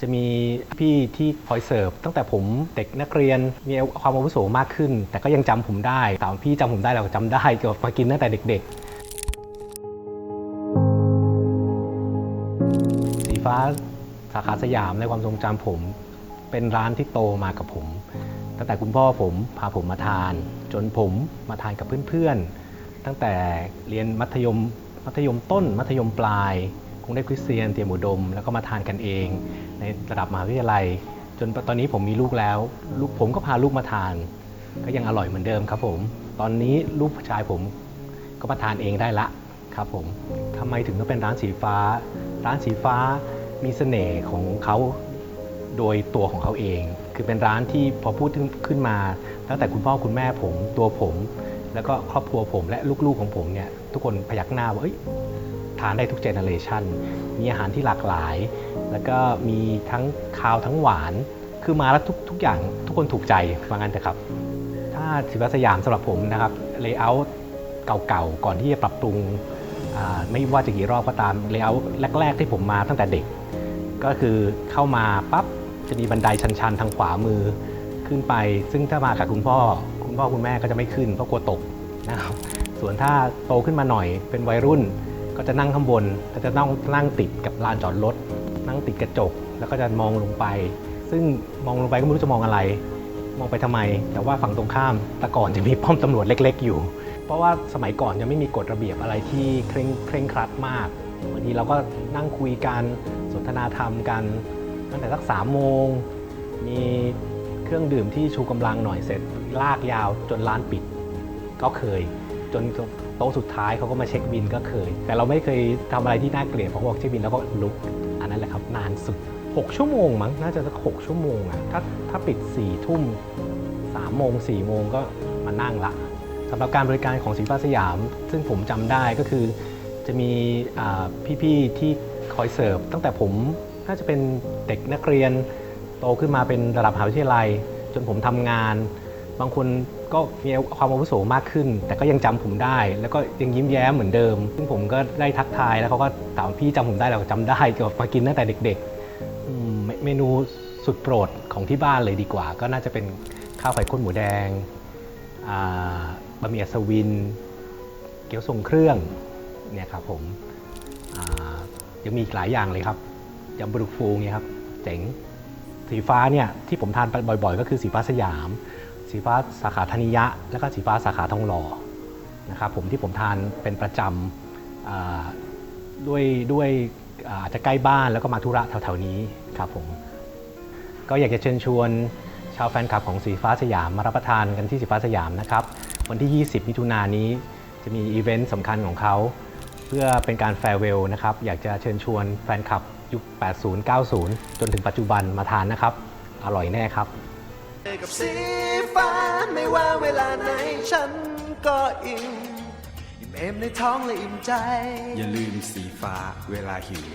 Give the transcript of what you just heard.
จะมีพี่ที่คอยเสิร์ฟตั้งแต่ผมเด็กนักเรียนมีความอาวุโสมากขึ้น แต่ก็ยังจำผมได้ถามพี่จำผมได้เราก็จำได้เกี่ยวกับมากินตั้งแต่เด็ก ๆ สีฟ้าสาขาสยามในความทรงจำผม เป็นร้านที่โตมากับผม ตั้งแต่คุณพ่อผมพาผมมาทาน จนผมมาทานกับเพื่อนๆตั้งแต่เรียนมัธยมมัธยมต้นมัธยมปลาย กรุงเทพคริสเตียนเตรียมอุดม แล้วก็มาทานกันเอง ในระดับมหาวิทยาลัย จนตอนนี้ผมมีลูกแล้ว ลูกผมก็พาลูกมาทาน ก็ยังอร่อยเหมือนเดิมครับผม ตอนนี้ลูกชายผมก็มาทานเองได้ละครับผมทำไมถึงต้องเป็นร้านสีฟ้า ร้านสีฟ้ามีเสน่ห์ของเขาโดยตัวของเขาเอง คือเป็นร้านที่พอพูดขึ้นมา ตั้งแต่คุณพ่อคุณแม่ผมตัวผม แล้วก็ครอบครัวผมและลูกๆของผมเนี่ยทุกคนพยักหน้าว่าเอ้ย ทานได้ทุกเจเนอเรชันมีอาหารที่หลากหลาย แล้วก็มีทั้งคาวทั้งหวาน คือมาแล้วทุกทุกอย่างทุกคนถูกใจว่างั้นเถอะครับ ถ้าศิลปสยามสำหรับผมนะครับเลเยอร์เก่าๆ ก่อนที่จะปรับปรุงอ่าไม่ว่าจะกี่รอบก็ตามเลเยอร์แรก ๆ ที่ผมมาตั้งแต่เด็ก ก็คือเข้ามาปั๊บจะมีบันไดชันๆ ทางขวามือขึ้นไป ซึ่งถ้ามากับคุณพ่อ คุณพ่อคุณแม่ก็จะไม่ขึ้นเพราะกลัวตกนะครับส่วนถ้าโตขึ้นมาหน่อยเป็นวัยรุ่น ก็จะนั่งข้างบนก็จะนั่งนั่งติดกับลานจอดรถนั่งติดกระจก แล้วก็จะมองลงไป ซึ่งมองลงไปก็ไม่รู้จะมองอะไร มองไปทำไม แต่ว่าฝั่งตรงข้ามแต่ก่อนจะมีป้อมตำรวจเล็ก ๆ อยู่ เพราะว่าสมัยก่อนยังไม่มีกฎระเบียบอะไรที่เคร่งเคร่งครัดมากบางทีเราก็นั่งคุยกันสนทนาธรรมกันตั้งแต่สักสามโมงมีเครื่องดื่มที่ชูกำลังหน่อยเสร็จลากยาวจนร้านปิดก็เคย จนโต๊ะสุดท้ายเขาก็มาเช็คบินก็เคย แต่เราไม่เคยทำอะไรที่น่าเกลียดเพราะบอกเช็คบินแล้วก็ลุก อันนั้นแหละครับ นานสุด 6 ชั่วโมงมั้งน่าจะสัก6ชั่วโมงอะถ้าถ้าปิด4ี่ทุ่ม3โมง4โมงก็มานั่งละสำหรับการบริการของสีฟ้าสยาม ซึ่งผมจำได้ก็คือจะมีพี่ๆที่คอยเสิร์ฟตั้งแต่ผมน่าจะเป็นเด็กนักเรียนโตขึ้นมาเป็นระดับมหาวิทยาลัย จนผมทำงาน บางคนก็มีความอาวุโสมากขึ้น แต่ก็ยังจำผมได้ แล้วก็ยังยิ้มแย้มเหมือนเดิม ซึ่งผมก็ได้ทักทายแล้วเขาก็ถามพี่จำผมได้เราก็จำได้เกี่ยวกับมากินตั้งแต่เด็กๆเมนูสุดโปรดของที่บ้านเลยดีกว่า ก็น่าจะเป็นข้าวไข่ข้นหมูแดงบะหมี่อัศวิน เกี๊ยวทรงเครื่องเนี่ยครับผมยังมีอีกหลายอย่างเลยครับยำบุรุกฟูเนี่ยครับเจ๋งสีฟ้าเนี่ยที่ผมทานบ่อยๆ ก็คือสีฟ้าสยาม สีฟ้าสาขาธนิยะ แล้วก็สีฟ้าสาขาทองหล่อนะครับผมที่ผมทานเป็นประจำด้วยด้วยอาอาจจะใกล้บ้านแล้วก็มาธุระแถวๆนี้ครับผมก็อยากจะเชิญชวนชาวแฟนคลับของสีฟ้าสยามมารับประทานกันที่สีฟ้าสยามนะครับ วันที่ 20 มิถุนายนนี้จะมีอีเวนต์สำคัญของเขา เพื่อเป็นการแฟร์เวลนะครับ อยากจะเชิญชวนแฟนคลับยุค 80 90 จนถึงปัจจุบันมาทานนะครับ อร่อยแน่ครับ กับสีฟ้าไม่ว่าเวลาไหนฉันก็อิ่มอิ่มเอมในท้องและอิ่มใจ อย่าลืมสีฟ้าเวลาหิว